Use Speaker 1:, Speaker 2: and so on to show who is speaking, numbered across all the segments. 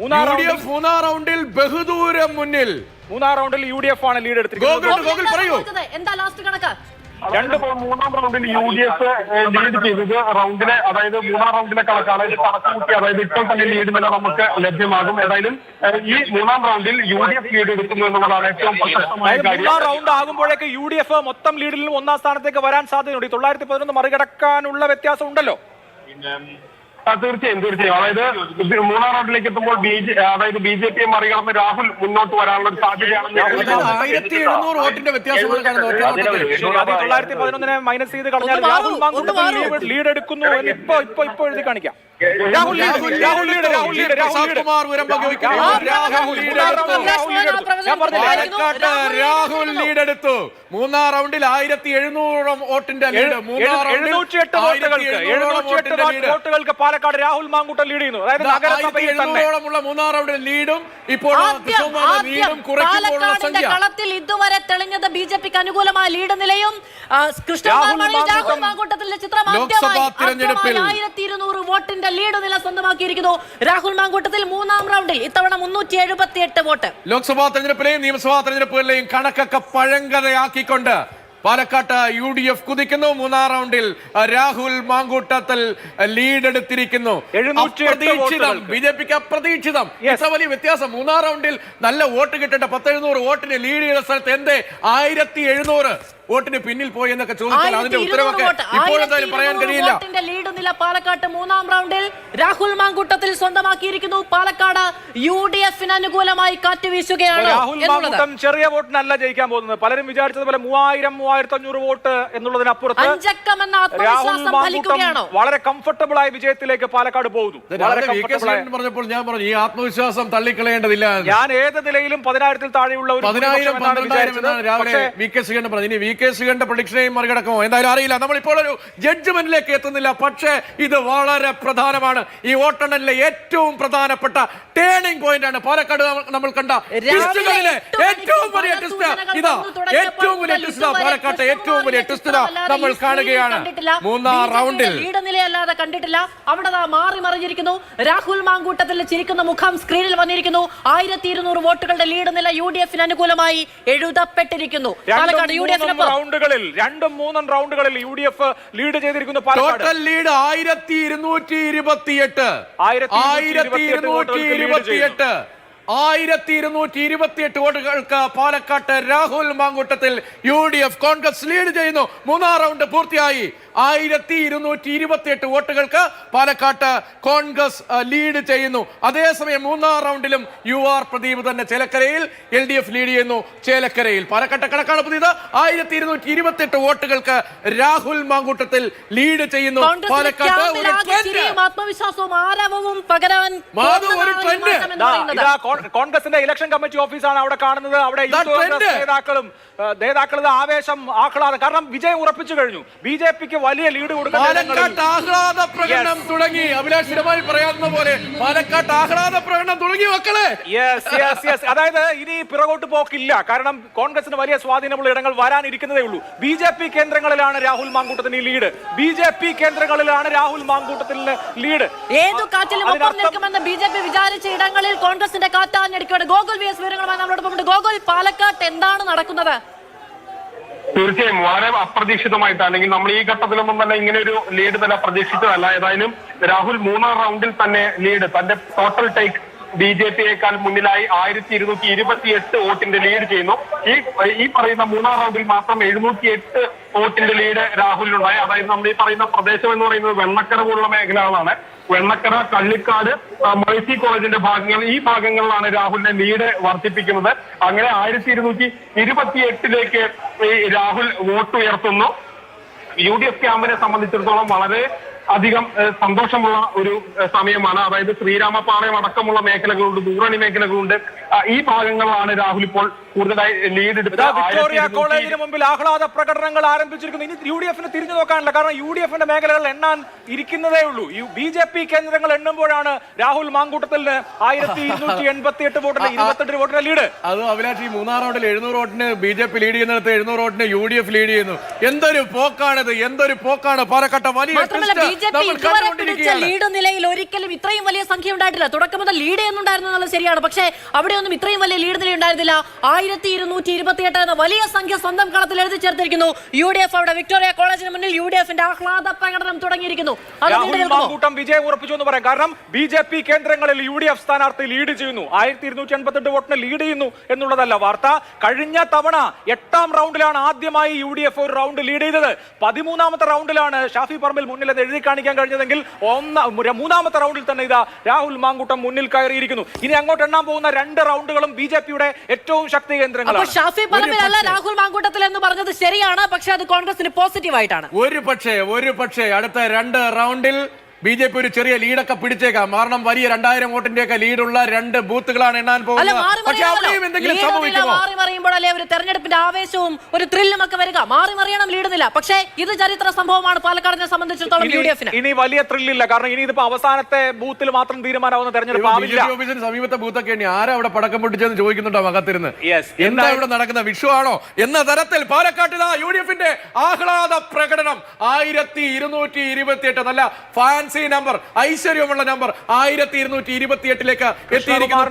Speaker 1: മൂന്നാം
Speaker 2: U D
Speaker 1: റൗണ്ടിൽ
Speaker 2: F മൂന്നാം റൗണ്ടിൽ ബഹുദൂരം മുന്നിൽ.
Speaker 1: മൂന്നാം റൗണ്ടിൽ യു ഡി എഫ് ആണ് ലീഡ് എടുത്തിരിക്കുന്നത്.
Speaker 2: പറയൂ.
Speaker 3: എന്താ ലാസ്റ്റ് കണക്ക്?
Speaker 4: രണ്ട് മൂന്നാം റൗണ്ടിൽ യു ഡി എഫ് ലീഡ് ചെയ്തത് റൗണ്ടിലെ അതായത് മൂന്നാം റൗണ്ടിലെ കണക്കാണ്. ഇത് കണക്കുകൂട്ടി അതായത് ഇപ്പോൾ തന്നെ ലീഡ് വില നമുക്ക് ലഭ്യമാകും. ഏതായാലും ഈ മൂന്നാം റൗണ്ടിൽ യു ഡി എഫ് ലീഡ് എടുക്കുന്നു എന്നുള്ളതാണ് ഏറ്റവും പ്രശസ്തമായ
Speaker 1: മൂന്നാം റൗണ്ട് ആകുമ്പോഴേക്ക് യു ഡി എഫ് മൊത്തം ലീഡിൽ ഒന്നാം സ്ഥാനത്തേക്ക് വരാൻ സാധ്യതയുണ്ട്. തൊള്ളായിരത്തി പതിനൊന്ന് മറികടക്കാനുള്ള വ്യത്യാസം ഉണ്ടല്ലോ
Speaker 4: തീർച്ചയായും തീർച്ചയായും. അതായത് മൂന്നാം റൗണ്ടിലേക്ക് എത്തുമ്പോൾ ബി ജെ അതായത് ബി ജെ പിയെ മറികടന്ന് രാഹുൽ മുന്നോട്ട് വരാനുള്ള ഒരു സാധ്യതയാണ്
Speaker 1: മൈനസ് ചെയ്ത് കളഞ്ഞാൽ രാഹുൽ ലീഡ് എടുക്കുന്നു എന്ന് ഇപ്പൊ ഇപ്പൊ ഇപ്പൊ എഴുതി കാണിക്കാം. Rahul lead Rahul Rahul lead Rahul
Speaker 2: Prasad
Speaker 1: lead
Speaker 2: Kumar ഉരമ്പക വയ്ക്കുന്നു.
Speaker 1: ആ,
Speaker 2: രാഹുൽ ലീഡ്
Speaker 1: മൂന്നാം
Speaker 2: എടുത്തു.
Speaker 1: റൗണ്ടിൽ രാഹുൽ ലീഡ് എടുത്തു. ഞാൻ പറഞ്ഞില്ലേ?
Speaker 2: പാലക്കാട്ട് രാഹുൽ ലീഡ് എടുത്തു. മൂന്നാം റൗണ്ടിൽ ആയിരത്തി എഴുന്നൂറോളം വോട്ടിന്റെ
Speaker 1: എഴുന്നൂറ്റിയെട്ട് വോട്ടുകൾക്ക് എഴുന്നൂറ്റിയെട്ട് വോട്ടുകൾക്ക് പാലക്കാട് രാഹുൽ മാങ്കുട്ടൻ ലീഡ് ചെയ്യുന്നു. അതായത് നഗരസഭയിൽ തന്നെ.
Speaker 2: എഴുന്നൂറോളമുള്ള മൂന്നാം റൗണ്ടിൽ ലീഡും ഇപ്പോൾ ലീഡും കുറയ്ക്കുമ്പോഴുള്ള സംഖ്യ.
Speaker 3: കളത്തിൽ ഇതുവരെ തെളിഞ്ഞത് ബി ജെ പിക്ക് അനുകൂലമായ ലീഡ് നിലയും
Speaker 2: ലോക്സഭാ തിരഞ്ഞെടുപ്പിൽ
Speaker 3: ആയിരത്തി ഇരുന്നൂറ് വോട്ടിന്റെ ലീഡ് നില സ്വന്തമാക്കിയിരിക്കുന്നു. രാഹുൽ മാങ്കൂട്ടത്തിൽ മൂന്നാം റൗണ്ടിൽ ഇത്തവണ മുന്നൂറ്റി എഴുപത്തി എട്ട് വോട്ട്.
Speaker 2: ലോക്സഭാ തെരഞ്ഞെടുപ്പിലെയും നിയമസഭാ തെരഞ്ഞെടുപ്പുകളിലെയും കണക്കൊക്കെ പഴങ്കഥയാക്കിക്കൊണ്ട് പാലക്കാട്ട് യു ഡി എഫ് കുതിക്കുന്നു. മൂന്നാം റൗണ്ടിൽ രാഹുൽ മാങ്കൂട്ടത്തിൽ ലീഡ് എടുത്തിരിക്കുന്നു. അപ്രതീക്ഷിതം. ബി ജെ പിക്ക് അപ്രതീക്ഷിതം. ഇത്ര വലിയ വ്യത്യാസം. മൂന്നാം റൗണ്ടിൽ നല്ല വോട്ട് കിട്ടേണ്ട പത്തെഴുന്നൂറ് വോട്ടിന് ലീഡ് ചെയ്ത സ്ഥലത്ത് എന്തേ? ആയിരത്തി എഴുന്നൂറ് വോട്ടിന് പിന്നിൽ പോയി എന്നൊക്കെ ചോദിച്ചാൽ അതിന്റെ ഉത്തരവൊക്കെ ഇപ്പോഴെന്തായാലും പറയാൻ കഴിയില്ല.
Speaker 3: ലീഡ് നില പാലക്കാട്ട് മൂന്നാം റൗണ്ടിൽ രാഹുൽ മാങ്കൂട്ടത്തിൽ സ്വന്തമാക്കിയിരിക്കുന്നു. പാലക്കാട് യു ഡി എഫിന് അനുകൂലമായി കാറ്റ് വീശുകയാണ്
Speaker 1: രാഹുൽ മാങ്കൂട്ടം ചെറിയ വോട്ടിനല്ല ജയിക്കാൻ പോകുന്നത്. പലരും വിചാരിച്ചതുപോലെ മൂവായിരം മൂവായിരത്തി അഞ്ഞൂറ് വോട്ട് എന്നുള്ളതിനപ്പുറത്ത് രാഹുൽ
Speaker 3: ആത്മവിശ്വാസം
Speaker 1: മാങ്കൂട്ടം വളരെ കംഫർട്ടബിൾ ആയ വിജയത്തിലേക്ക് പാലക്കാട് പോകുന്നു.
Speaker 2: പറഞ്ഞപ്പോൾ ഞാൻ പറഞ്ഞു ഈ ആത്മവിശ്വാസം തള്ളിക്കളയേണ്ടതില്ല
Speaker 1: ഞാൻ ഏത് നിലയിലും പതിനായിരത്തിൽ താഴെയുള്ള ഒരു
Speaker 2: പതിനായിരം പന്ത്രണ്ടായിരം
Speaker 1: വിചാരിച്ചത്.
Speaker 2: എന്നാണ് രാവിലെ വി കെ ശ്രീകണ്ഠൻ പറഞ്ഞു ഇനി വി കെ ശ്രീകണ്ഠ പ്രഡിക്ഷനെയും മറികടക്കുമോ? എന്തായാലും അറിയില്ല. നമ്മളിപ്പോൾ ഒരു ജഡ്ജ്മെന്റിലേക്ക് എത്തുന്നില്ല. പക്ഷേ ഇത് വളരെ പ്രധാനമാണ്. ഈ വോട്ടെണ്ണലിലെ ഏറ്റവും പ്രധാനപ്പെട്ട ടേണിംഗ് പോയിന്റ് ആണ്. പാലക്കാട് നമ്മൾ- കണ്ട ഏറ്റവും വലിയ ടിസ്റ്റ് ഇതാ ഏറ്റവും വലിയ ടിസ്റ്റ് പാലക്കാട്ടെ ഏറ്റവും വലിയ ടിസ്റ്റ് നമ്മൾ കാണുകയാണ്. മൂന്നാം റൗണ്ടിൽ.
Speaker 3: ലീഡ് നിലയല്ലാതെ കണ്ടിട്ടില്ല. അവിടെ മാറി മറിഞ്ഞിരിക്കുന്നു. രാഹുൽ മാങ്കൂട്ടത്തിൽ ചിരിക്കുന്ന മുഖം സ്ക്രീനിൽ വന്നിരിക്കുന്നു. ആയിരത്തി ഇരുന്നൂറ് വോട്ടുകളുടെ ലീഡ് നില യു ഡി എഫിന് അനുകൂലമായി എഴുതപ്പെട്ടിരിക്കുന്നു. പാലക്കാട് യു ഡി എഫിനൊപ്പം
Speaker 1: റൗണ്ടുകളിൽ രണ്ടും മൂന്നും റൗണ്ടുകളിൽ യു ഡി എഫ് ലീഡ് ചെയ്തിരിക്കുന്ന
Speaker 2: ടോട്ടൽ ലീഡ് ആയിരത്തി ഇരുന്നൂറ്റി ഇരുപത്തിയെട്ട്.
Speaker 1: ആയിരത്തി
Speaker 2: ഇരുന്നൂറ്റി ഇരുപത്തിയെട്ട് ആയിരത്തി ഇരുന്നൂറ്റി ഇരുപത്തിയെട്ട് വോട്ടുകൾക്ക് പാലക്കാട്ട് Rahul Mankoottathil U D F Congress lead ചെയ്യുന്നു. മൂന്നാം റൗണ്ട് പൂർത്തിയായി. ആയിരത്തി ഇരുന്നൂറ്റി ഇരുപത്തിയെട്ട് വോട്ടുകൾക്ക് പാലക്കാട്ട് കോൺഗ്രസ് ലീഡ് ചെയ്യുന്നു. അതേസമയം മൂന്നാം റൗണ്ടിലും യു ആർ പ്രദീപ് തന്നെ ചേലക്കരയിൽ എൽ ഡി എഫ് ലീഡ് ചെയ്യുന്നു. ചേലക്കരയിൽ പാലക്കാട്ട് കണക്കാണ് പുതിയത്. ആയിരത്തി ഇരുന്നൂറ്റി ഇരുപത്തിയെട്ട് വോട്ടുകൾക്ക് രാഹുൽ മാങ്കൂട്ടത്തിൽ ലീഡ് ചെയ്യുന്നു. പാലക്കാട്ട് ഒരു ട്രെൻഡ്.
Speaker 1: കോൺഗ്രസിന്റെ ഇലക്ഷൻ കമ്മിറ്റി ഓഫീസാണ് അവിടെ കാണുന്നത്. അവിടെ. നേതാക്കളും നേതാക്കളുടെ നേതാക്കളും ആവേശം ആഹ്ലാദം. കാരണം വിജയം ഉറപ്പിച്ചു കഴിഞ്ഞു. ബി ജെ പിക്ക് വലിയ ലീഡ്
Speaker 2: ആഹ്ലാദ പ്രകടനം തുടങ്ങി. അഭിലാഷിതമായി പറയാവുന്ന പോലെ പാലക്കാട്ട് ആഹ്ലാദ പ്രകടനം തുടങ്ങി മക്കളെ.
Speaker 1: യെസ് യെസ് യെസ് അതായത് ഇനി പിറകോട്ട് പോക്കില്ല. കാരണം കോൺഗ്രസിന് വലിയ സ്വാധീനമുള്ള ഇടങ്ങൾ വരാനിരിക്കുന്നതേ ഉള്ളൂ. ബി ജെ പി കേന്ദ്രങ്ങളിലാണ് രാഹുൽ മാങ്കൂട്ടത്തിന് ഈ ലീഡ് ബി ജെ പി കേന്ദ്രങ്ങളിലാണ് രാഹുൽ മാങ്കൂട്ടത്തിന് ലീഡ്
Speaker 3: ഏതു കാറ്റിലും ഒപ്പം നിൽക്കുമെന്ന് ബി ജെ പി വിചാരിച്ച ഇടങ്ങളിൽ കോൺഗ്രസിന്റെ കാറ്റാഞ്ഞടിക്കുകയാണ് ഗോകുൽ വി എസ് വിവരങ്ങളുമായി നമ്മളോടൊപ്പം ഗോകുൽ പാലക്കാട്ട് എന്താണ് നടക്കുന്നത്?
Speaker 4: തീർച്ചയായും വളരെ അപ്രതീക്ഷിതമായിട്ട് അല്ലെങ്കിൽ നമ്മൾ ഈ ഘട്ടത്തിലൊന്നും തന്നെ ഇങ്ങനെ ഒരു ലീഡ് തന്നെ പ്രതീക്ഷിച്ചതല്ല. ഏതായാലും രാഹുൽ മൂന്നാം റൗണ്ടിൽ തന്നെ ലീഡ് തന്റെ ടോട്ടൽ ടേക്ക് ബി ജെ പിയേക്കാൾ മുന്നിലായി ആയിരത്തി ഇരുന്നൂറ്റി ഇരുപത്തി എട്ട് വോട്ടിന്റെ ലീഡ് ചെയ്യുന്നു. ഈ ഈ പറയുന്ന മൂന്നാം റൗണ്ടിൽ മാത്രം എഴുന്നൂറ്റി എട്ട് വോട്ടിന്റെ ലീഡ് രാഹുലിനുണ്ടായി. അതായത് നമ്മൾ ഈ പറയുന്ന പ്രദേശം എന്ന് പറയുന്നത് വെണ്ണക്കര പോലുള്ള മേഖലകളാണ്. വെണ്ണക്കര കള്ളിക്കാട് മേഴ്സി കോളേജിന്റെ ഭാഗങ്ങൾ ഈ ഭാഗങ്ങളിലാണ് രാഹുലിന്റെ ലീഡ് വർദ്ധിപ്പിക്കുന്നത്. അങ്ങനെ ആയിരത്തി ഇരുന്നൂറ്റി ഇരുപത്തി എട്ടിലേക്ക് ഈ രാഹുൽ വോട്ട് ഉയർത്തുന്നു യു ഡി എഫ് ക്യാമ്പിനെ സംബന്ധിച്ചിടത്തോളം വളരെ അധികം സന്തോഷമുള്ള ഒരു സമയമാണ്. അതായത് ശ്രീരാമപാളയം അടക്കമുള്ള മേഖലകളുണ്ട് ദൂരണി മേഖലകളുണ്ട്. ഈ ഭാഗങ്ങളാണ് രാഹുൽ ഇപ്പോൾ കൂടുതലായി ലീഡ്
Speaker 1: എടുത്തത് വിക്ടോറിയ കോളേജിന് മുമ്പിൽ ആഹ്ലാദ പ്രകടനങ്ങൾ ആരംഭിച്ചിരിക്കുന്നു. ഇനി യു ഡി എഫിന് തിരിഞ്ഞു നോക്കാനില്ല. കാരണം യു ഡി എഫിന്റെ മേഖലകൾ എണ്ണാൻ ഇരിക്കുന്നതേ ഉള്ളൂ. ബി ജെ പി കേന്ദ്രങ്ങൾ എണ്ണുമ്പോഴാണ് രാഹുൽ മാങ്കൂട്ടത്തിൽ ആയിരത്തി ഇരുന്നൂറ്റി എൺപത്തി എട്ട് വോട്ടിന് ഇരുപത്തെട്ട് വോട്ടിന് ലീഡ്
Speaker 2: അത് അഭിലാഷ് ഈ മൂന്നാം റൗണ്ടിൽ എഴുന്നൂറ് വോട്ടിന് ബി ജെ പി ലീഡ് ചെയ്യുന്നിടത്ത് എഴുന്നൂറ് വോട്ടിന് യു ഡി എഫ് ലീഡ് ചെയ്യുന്നു. എന്തൊരു പോക്കാണിത്? എന്തൊരു പോക്കാണ്? പാലക്കാട്ടെ വലിയ
Speaker 3: ലീഡ് നിലയിൽ ഒരിക്കലും ഇത്രയും വലിയ സംഖ്യ ഉണ്ടായിട്ടില്ല. തുടക്കം മുതൽ ലീഡ് ചെയ്യുന്നുണ്ടായിരുന്നു എന്നുള്ളത് ശരിയാണ്. പക്ഷേ അവിടെ ഒന്നും ഇത്രയും വലിയ ലീഡ് നില ഉണ്ടായിരുന്നില്ല. ആയിരത്തി ഇരുന്നൂറ്റി ഇരുപത്തി എട്ട് എന്ന വലിയ സംഖ്യ സ്വന്തം കളത്തിൽ എഴുതി ചേർത്തിരിക്കുന്നു. യു ഡി എഫ് അവിടെ വിക്ടോറിയ കോളേജിന് മുന്നിൽ യു ഡി എഫിന്റെ ആഹ്ലാദ പ്രകടനം തുടങ്ങിയിരിക്കുന്നു.
Speaker 1: കൂട്ടം വിജയം ഉറപ്പിച്ചു എന്ന് പറയാം. കാരണം ബി ജെ പി കേന്ദ്രങ്ങളിൽ യു ഡി എഫ് സ്ഥാനാർത്ഥി ലീഡ് ചെയ്യുന്നു. ആയിരത്തി ഇരുന്നൂറ്റി എൺപത്തെട്ട് വോട്ടിന് ലീഡ് ചെയ്യുന്നു എന്നുള്ളതല്ല വാർത്ത. കഴിഞ്ഞ തവണ എട്ടാം റൗണ്ടിലാണ് ആദ്യമായി യു ഡി എഫ് ഒരു റൗണ്ട് ലീഡ് ചെയ്തത്. പതിമൂന്നാമത്തെ റൗണ്ടിലാണ് ഷാഫി പറമ്പിൽ മുന്നിൽ എന്ന് എഴുതി കാണിക്കാൻ കഴിഞ്ഞതെങ്കിൽ ഒന്ന മൂന്നാമത്തെ റൗണ്ടിൽ തന്നെ ഇതാ രാഹുൽ മാങ്കൂട്ടം മുന്നിൽ കയറിയിരിക്കുന്നു. ഇനി അങ്ങോട്ട് എണ്ണാൻ പോകുന്ന രണ്ട് റൗണ്ടുകളും ബി ജെ പിയുടെ ഏറ്റവും ശക്തി കേന്ദ്രങ്ങളാണ്.
Speaker 3: ഷാഫി പറമ്പിലല്ല രാഹുൽ മാങ്കൂട്ടത്തിൽ എന്ന് പറഞ്ഞത് ശരിയാണ് പക്ഷെ അത് കോൺഗ്രസിന് പോസിറ്റീവ് ആയിട്ടാണ്
Speaker 2: ഒരു പക്ഷേ ഒരു പക്ഷേ അടുത്ത രണ്ട് റൗണ്ടിൽ ബി ജെ പി ഒരു ചെറിയ ലീഡൊക്കെ പിടിച്ചേക്കാം. കാരണം വലിയ രണ്ടായിരം വോട്ടിന്റെ ഒക്കെ ലീഡുള്ള രണ്ട് ബൂത്തുകളാണ് എണ്ണാൻ പോകുന്നത്.
Speaker 3: മാറി
Speaker 2: പക്ഷെ അവിടെയും എന്തെങ്കിലും സംഭവിക്കുമോ?
Speaker 3: മാറി മറിയുമ്പോഴല്ലേ ഒരു തെരഞ്ഞെടുപ്പിന്റെ ആവേശവും ഒരു ത്രില്ലും ഒക്കെ വരിക. മാറി മറിയണം ലീഡുന്നില്ല. പക്ഷേ ഇത് ചരിത്ര സംഭവമാണ് പാലക്കാടിനെ സംബന്ധിച്ചിടത്തോളം യു ഡി
Speaker 1: ഇനി-
Speaker 3: എഫിന്.
Speaker 1: ഇനി വലിയ ത്രില്ലില്ല. കാരണം ഇനി ഇതിപ്പോ അവസാനത്തെ ബൂത്തിൽ മാത്രം തീരുമാനമാവുന്ന തെരഞ്ഞെടുപ്പ്
Speaker 2: ബി
Speaker 1: ആവില്ല
Speaker 2: ഓഫീസിന് സമീപത്തെ ബൂത്തൊക്കെ ഇനി ആരാ അവിടെ പടക്കം പൊട്ടിച്ചെന്ന് ചോദിക്കുന്നുണ്ടോ അകത്തിരുന്ന്? എന്താ ഇവിടെ നടക്കുന്ന വിഷു ആണോ? എന്ന തരത്തിൽ പാലക്കാട്ടിൽ യു ഡി എഫിന്റെ ആഹ്ലാദ പ്രകടനം. ആയിരത്തി ഇരുന്നൂറ്റി ഇരുപത്തി എട്ട് നല്ല ഫാൻസി നമ്പർ ഐശ്വര്യമുള്ള നമ്പർ ആയിരത്തി ഇരുന്നൂറ്റി ഇരുപത്തി എട്ടിലേക്ക് എത്തിയിരിക്കുന്നു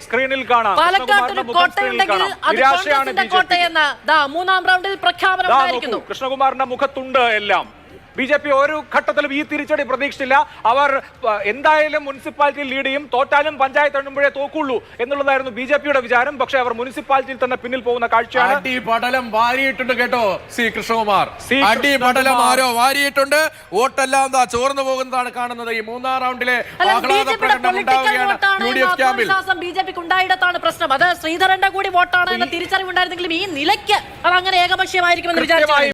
Speaker 1: സ്ക്രീനിൽ കാണാം.
Speaker 3: കോട്ടയുണ്ടെങ്കിൽ. അത്. കോട്ടയെന്ന് മൂന്നാം റൗണ്ടിൽ പ്രഖ്യാപനം
Speaker 1: ദാ കൃഷ്ണകുമാറിന്റെ മുഖത്തുണ്ട് എല്ലാം. ബി ജെ പി ഒരു ഘട്ടത്തിലും ഈ തിരിച്ചടി പ്രതീക്ഷിച്ചില്ല. അവർ എന്തായാലും മുനിസിപ്പാലിറ്റി ലീഡ് ചെയ്യും. തോറ്റാലും പഞ്ചായത്ത് എണ്ണുമ്പോഴേ തോക്കുള്ളൂ എന്നുള്ളതായിരുന്നു ബി ജെ പിയുടെ വിചാരം. പക്ഷേ അവർ മുനിസിപ്പാലിറ്റിയിൽ തന്നെ പിന്നിൽ പോകുന്ന കാഴ്ചയാണ്.
Speaker 2: അടിപടലം വാരിയിട്ടുണ്ട് കേട്ടോ സി കൃഷ്ണകുമാർ.
Speaker 1: സി
Speaker 2: അടി പടലം
Speaker 1: കൃഷ്ണകുമാർ.
Speaker 2: ആരോ വാരിയിട്ടുണ്ട്. വോട്ടെല്ലാം ദാ ചോർന്നു പോകുന്നതാണ് കാണുന്നത്. ഈ മൂന്നാം റൗണ്ടിലെ
Speaker 3: അല്ല ബി ജെ പൊളിറ്റിക്കൽ വോട്ടാണ്
Speaker 2: യു ഡി
Speaker 3: എന്ന
Speaker 2: എഫ് ക്യാമ്പിൽ.
Speaker 3: ആത്മവിശ്വാസം ബി ജെ പിക്ക് ഉണ്ടായിടത്താണ് പ്രശ്നം. അത് ശ്രീധരന്റെ കൂടി വോട്ടാണ് എന്ന തിരിച്ചറിവുണ്ടായിരുന്നെങ്കിലും ഈ നിലയ്ക്ക് അത് അങ്ങനെ ഏകപക്ഷീയമായിരിക്കുമെന്ന് വിചാരിച്ചു